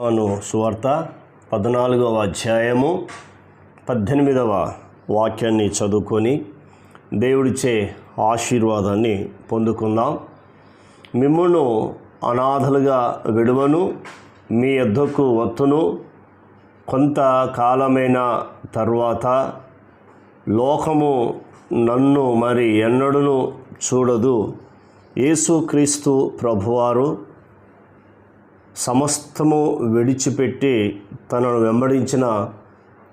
అను సువార్త పద్నాలుగవ అధ్యాయము పద్దెనిమిదవ వాక్యాన్ని చదువుకొని దేవుడిచే ఆశీర్వాదాన్ని పొందుకుందాం. మిమ్మును అనాథలుగా విడువను మీ యొద్దకు వత్తును. కొంతకాలమైన తర్వాత లోకము నన్ను మరి ఎన్నడూను చూడదు. యేసుక్రీస్తు ప్రభువారు సమస్తము విడిచిపెట్టి తనను వెంబడించిన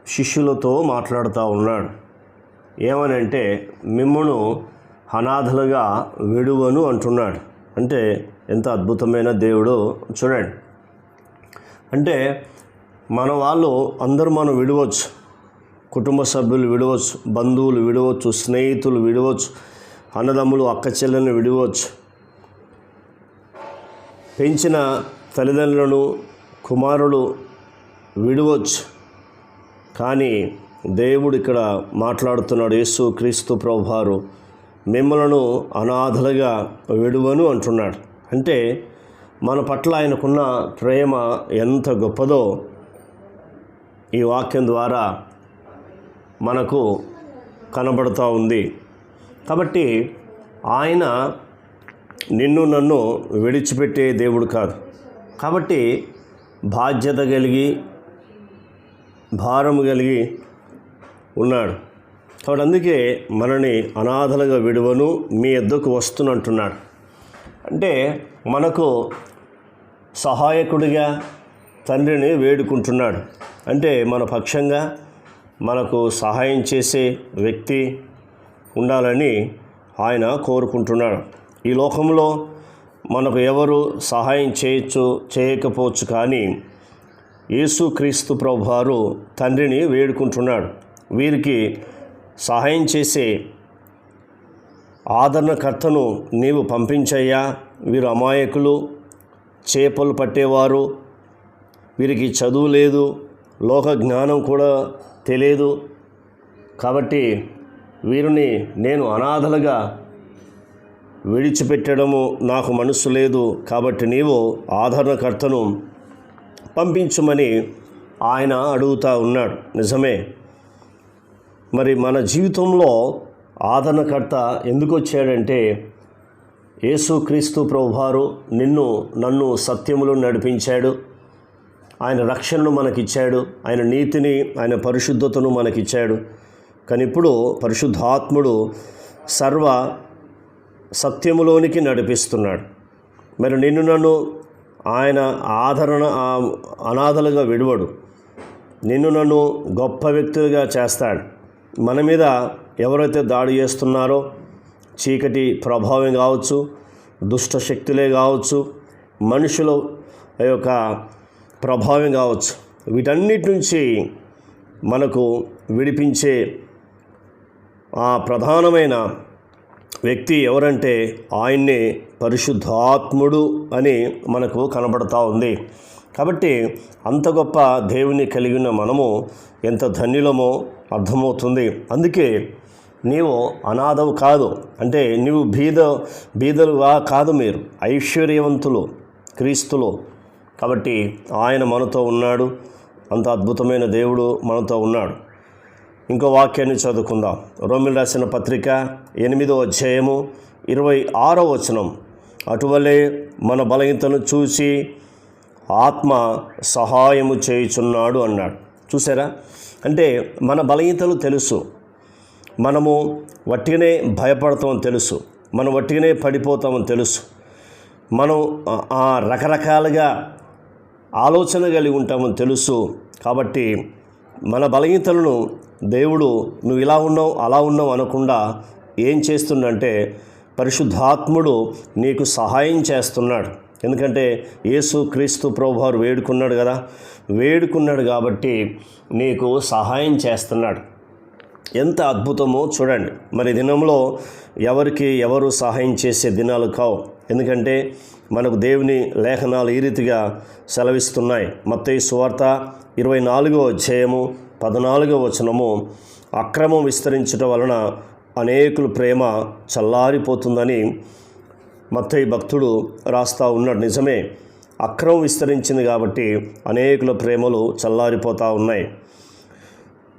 శిష్యులతో మాట్లాడుతూ ఉన్నాడు. ఏమనంటే మిమ్మను అనాథలుగా విడువను అంటున్నాడు. అంటే ఎంత అద్భుతమైన దేవుడు చూడండి. అంటే మన వాళ్ళు అందరూ మనం విడవచ్చు. కుటుంబ సభ్యులు విడవచ్చు బంధువులు విడవచ్చు స్నేహితులు విడవచ్చు అన్నదమ్ములు అక్క చెల్లెలను విడవచ్చు. పెంచిన తల్లిదండ్రులను కుమారుడు విడవచ్చు. కానీ దేవుడు ఇక్కడ మాట్లాడుతున్నాడు యేసు క్రీస్తు ప్రభువారు మిమ్మలను అనాథలుగా విడువను అంటున్నాడు. అంటే మన పట్ల ఆయనకున్న ప్రేమ ఎంత గొప్పదో ఈ వాక్యం ద్వారా మనకు కనబడుతూ ఉంది. కాబట్టి ఆయన నిన్ను నన్ను విడిచిపెట్టే దేవుడు కాదు. కాబట్టి బాధ్యత కలిగి భారం కలిగి ఉన్నాడు. కాబట్టి అందుకే మనని అనాథలుగా విడువను మీ ఎద్దకు వస్తునంటున్నాడు. అంటే మనకు సహాయకుడిగా తండ్రిని వేడుకుంటున్నాడు. అంటే మన పక్షంగా మనకు సహాయం చేసే వ్యక్తి ఉండాలని ఆయన కోరుకుంటున్నాడు. ఈ లోకంలో మనకు ఎవరు సహాయం చేయొచ్చు చేయకపోవచ్చు కానీ యేసుక్రీస్తు ప్రభువారు తండ్రిని వేడుకుంటున్నాడు. వీరికి సహాయం చేసే ఆదరణకర్తను నీవు పంపించయ్యా. వీరు అమాయకులు చేపలు పట్టేవారు వీరికి చదువు లేదు లోక జ్ఞానం కూడా తెలియదు. కాబట్టి వీరిని నేను అనాథలుగా విడిచిపెట్టడము నాకు మనసు లేదు కాబట్టి నీవు ఆదరణకర్తను పంపించమని ఆయన అడుగుతూ ఉన్నాడు. నిజమే. మరి మన జీవితంలో ఆదరణకర్త ఎందుకు వచ్చాడంటే యేసుక్రీస్తు ప్రభువారు నిన్ను నన్ను సత్యములు నడిపించాడు. ఆయన రక్షణను మనకిచ్చాడు. ఆయన నీతిని ఆయన పరిశుద్ధతను మనకిచ్చాడు. కానీ ఇప్పుడు పరిశుద్ధాత్ముడు సర్వ సత్యములోనికి నడిపిస్తున్నాడు. మరి నిన్ను నన్ను ఆయన ఆదరణ అనాథలుగా విడవడు. నిన్ను నన్ను గొప్ప వ్యక్తులుగా చేస్తాడు. మన మీద ఎవరైతే దాడి చేస్తున్నారో చీకటి ప్రభావం కావచ్చు దుష్ట శక్తులే కావచ్చు మనుషుల యొక్క ప్రభావం కావచ్చు వీటన్నిటి నుంచి మనకు విడిపించే ఆ ప్రధానమైన వ్యక్తి ఎవరంటే ఆయన్నే పరిశుద్ధాత్ముడు అని మనకు కనబడతా ఉంది. కాబట్టి అంత గొప్ప దేవుని కలిగిన మనము ఎంత ధన్యులమో అర్థమవుతుంది. అందుకే నీవు అనాథవు కాదు. అంటే నీవు బీద బీదలుగా కాదు మీరు. ఐశ్వర్యవంతులు క్రీస్తులు. కాబట్టి ఆయన మనతో ఉన్నాడు. అంత అద్భుతమైన దేవుడు మనతో ఉన్నాడు. ఇంకో వాక్యాన్ని చదువుకుందాం. రోమిల్ రాసిన పత్రిక ఎనిమిదో అధ్యాయము ఇరవై ఆరో వచనం. అటువలే మన బలహీనతను చూసి ఆత్మ సహాయము చేయుచున్నాడు అన్నాడు. చూసారా? అంటే మన బలహీనతలు తెలుసు. మనము వట్టిగానే భయపడతామని తెలుసు. మనం వట్టిగానే పడిపోతామని తెలుసు. మనం ఆ- రకరకాలుగా ఆలోచన కలిగి ఉంటామని తెలుసు. కాబట్టి మన బలహీనతలను దేవుడు నువ్వు ఇలా ఉన్నావు అలా ఉన్నావు అనకుండా ఏం చేస్తుండంటే పరిశుద్ధాత్ముడు నీకు సహాయం చేస్తున్నాడు. ఎందుకంటే యేసు క్రీస్తు ప్రభువారు వేడుకున్నాడు కదా వేడుకున్నాడు కాబట్టి నీకు సహాయం చేస్తున్నాడు. ఎంత అద్భుతమో చూడండి. మరి దినంలో ఎవరికి ఎవరు సహాయం చేసే దినాలు కావు. ఎందుకంటే మనకు దేవుని లేఖనాలు ఈ రీతిగా సెలవిస్తున్నాయి. మత్తయి సువార్త ఇరవై నాలుగో అధ్యాయము పద్నాలుగో వచనము అక్రమం విస్తరించటం వలన అనేకులు ప్రేమ చల్లారిపోతుందని మత్తయి భక్తుడు రాస్తా ఉన్నాడు. నిజమే అక్రమం విస్తరించింది కాబట్టి అనేకుల ప్రేమలు చల్లారిపోతూ ఉన్నాయి.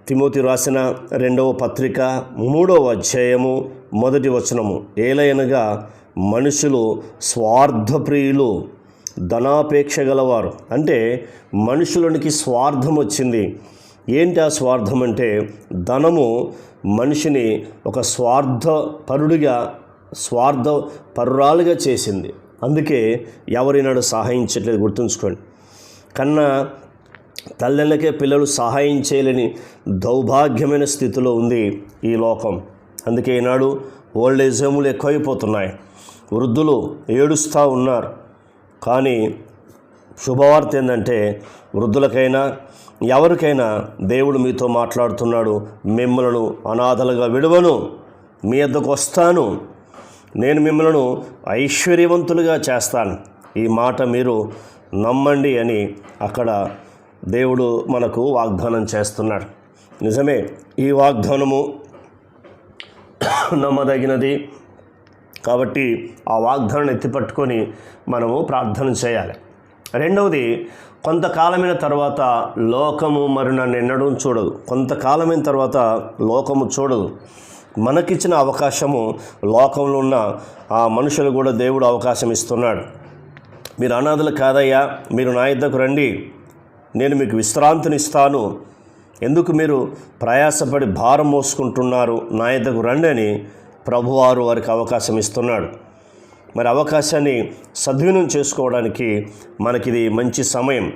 తిమోతి రాసిన రెండవ పత్రిక మూడవ అధ్యాయము మొదటి వచనము. ఏలయనగా మనుషులు స్వార్థప్రియులు ధనాపేక్ష గలవారు. అంటే మనుషులనికి స్వార్థం వచ్చింది. ఏంటి ఆ స్వార్థం అంటే ధనము మనిషిని ఒక స్వార్థ పరుడిగా స్వార్థ పరురాలుగా చేసింది. అందుకే ఎవరినాడు సహాయించట్లేదు గుర్తుంచుకోండి. కన్నా తల్లిళ్ళకే పిల్లలు సహాయం చేయలేని దౌర్భాగ్యమైన స్థితిలో ఉంది ఈ లోకం. అందుకే ఈనాడు ఓల్డ్ ఏజ్ హోములు ఎక్కువైపోతున్నాయి. వృద్ధులు ఏడుస్తూ ఉన్నారు. కానీ శుభవార్త ఏంటంటే వృద్ధులకైనా ఎవరికైనా దేవుడు మీతో మాట్లాడుతున్నాడు. మిమ్మలను అనాథలుగా విడవను. మీ వద్దకు వస్తాను. నేను మిమ్మలను ఐశ్వర్యవంతులుగా చేస్తాను. ఈ మాట మీరు నమ్మండి అని అక్కడ దేవుడు మనకు వాగ్దానం చేస్తున్నాడు. నిజమే ఈ వాగ్దానము నమ్మదగినది. కాబట్టి ఆ వాగ్దానం ఎత్తిపట్టుకొని మనము ప్రార్థన చేయాలి. రెండవది కొంతకాలమైన తర్వాత లోకము మరి నన్ను ఎన్నడూ చూడదు. కొంతకాలమైన తర్వాత లోకము చూడదు. మనకిచ్చిన అవకాశము లోకంలో ఉన్న ఆ మనుషులు కూడా దేవుడు అవకాశం ఇస్తున్నాడు. మీరు అనాథలు కాదయ్యా మీరు నా ఇద్దకు రండి. నేను మీకు విశ్రాంతినిస్తాను. ఎందుకు మీరు ప్రయాసపడి భారం మోసుకుంటున్నారు? నా ఇద్దకు రండి అని ప్రభువారు వారికి అవకాశం ఇస్తున్నాడు. మరి అవకాశాన్ని సద్వినం చేసుకోవడానికి మనకిది మంచి సమయం.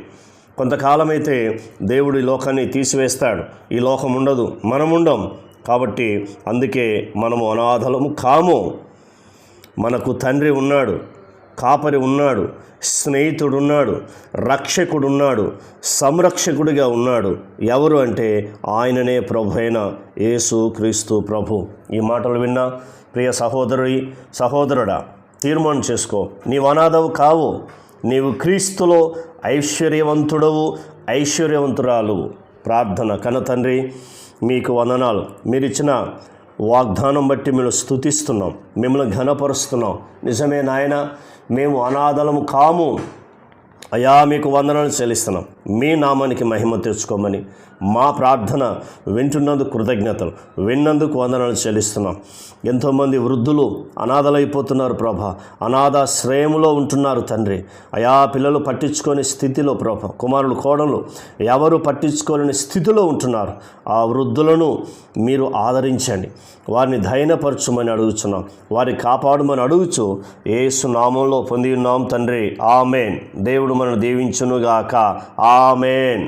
కొంతకాలమైతే దేవుడు ఈ లోకాన్ని తీసివేస్తాడు. ఈ లోకం ఉండదు మనం ఉండం. కాబట్టి అందుకే మనము అనాథలము కాము. మనకు తండ్రి ఉన్నాడు. కాపరి ఉన్నాడు స్నేహితుడు ఉన్నాడు రక్షకుడు ఉన్నాడు సంరక్షకుడిగా ఉన్నాడు. ఎవరు అంటే ఆయననే ప్రభు అయిన యేసు క్రీస్తు ప్రభు. ఈ మాటలు విన్నా ప్రియ సహోదరుడి సహోదరుడా తీర్మానం చేసుకో. నీవు అనాథవు కావు. నీవు క్రీస్తులో ఐశ్వర్యవంతుడవు ఐశ్వర్యవంతురాలు ప్రార్థన కన తండ్రి మీకు వందనాలు. మీరు ఇచ్చిన వాగ్దానం బట్టి మేము స్థుతిస్తున్నాం మిమ్మల్ని ఘనపరుస్తున్నాం. నిజమే నాయన మేము అనాథలము కాము. అయా మీకు వందనాలు చెల్లిస్తున్నాం. మీ నామానికి మహిమ తెచ్చుకోమని మా ప్రార్థన వింటున్నందుకు కృతజ్ఞతలు విన్నందుకు వందనాలు చెల్లిస్తున్నాం. ఎంతోమంది వృద్ధులు అనాథలైపోతున్నారు ప్రభా. అనాథాశ్రయములో ఉంటున్నారు తండ్రి. అయా పిల్లలు పట్టించుకోని స్థితిలో ప్రభ. కుమారులు కోడలు ఎవరు పట్టించుకోలేని స్థితిలో ఉంటున్నారు. ఆ వృద్ధులను మీరు ఆదరించండి. వారిని ధైర్యపరచుమని అడుగుచున్నాం. వారి కాపాడమని అడుగుచు ఏసు నామంలో పొంది ఉన్నాం తండ్రి. ఆమెన్. దేవుడు మనను దీవించునుగాక. ఆమెన్